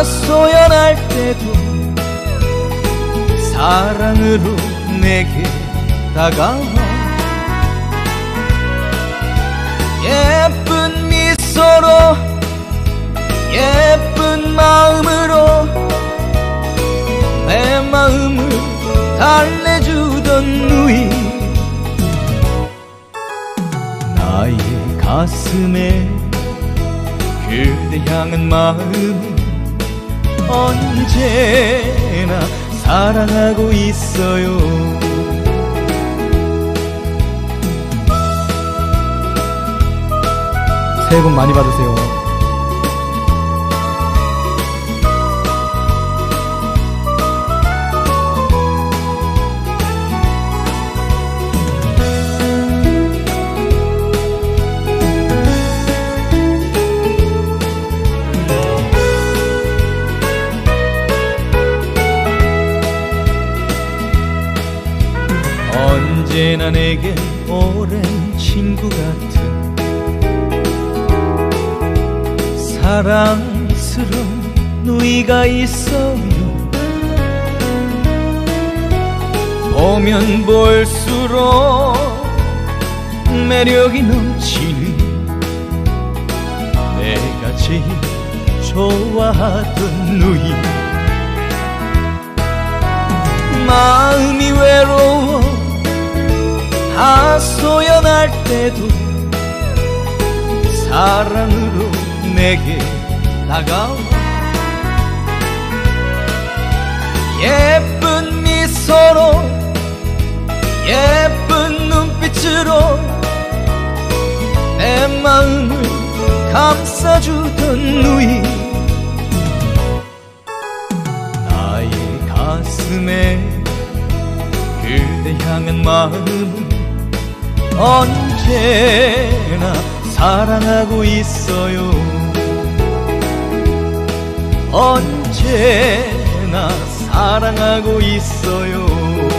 하소연할 때도 사랑으로 내게 다가와. 예쁜 미소로 예쁜 마음으로 내 마음을 달래주던 누이. 나의 가슴에 그대 향한 마음은 언제나 사랑하고 있어요 새해 복 많이 받으세요. 나 내겐 오랜 친구 같은 사랑스러운 누이가 있어요. 보면 볼수록 매력이 넘치는 내가 제일 좋아하던 누이. 마 소연할 때도 사랑으로 내게 다가와. 예쁜 미소로 예쁜 눈빛으로 내 마음을 감싸주던 누이. 나의 가슴에 그대 향한 마음은 언제나 사랑하고 있어요. 언제나 사랑하고 있어요